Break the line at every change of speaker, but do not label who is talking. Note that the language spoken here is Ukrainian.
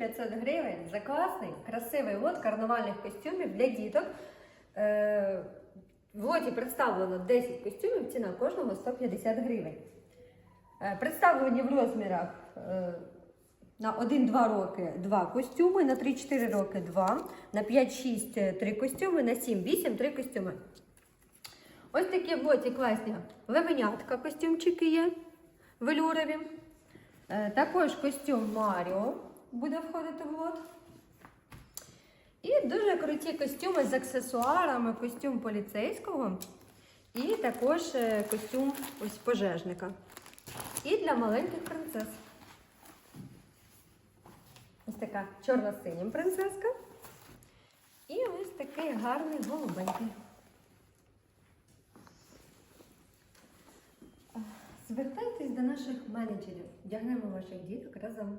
2500 гривень за класний, красивий лот карнавальних костюмів для діток. Е, В лоті представлено 10 костюмів, ціна кожного 150 гривень. Е, Представлені в розмірах е, на 1-2 роки 2 костюми, на 3-4 роки 2, на 5-6 3 костюми, на 7-8 3 костюми. Ось такі в лоті класні левенятка костюмчики є велюрові. Також костюм Маріо буде входити в лот. І дуже круті костюми з аксесуарами, костюм поліцейського і також е, костюм ось пожежника. І для маленьких принцес. Ось така чорно-синім принцеска. І ось такий гарний голубенький. Звертайтесь до наших менеджерів, вдягнемо ваших діток разом.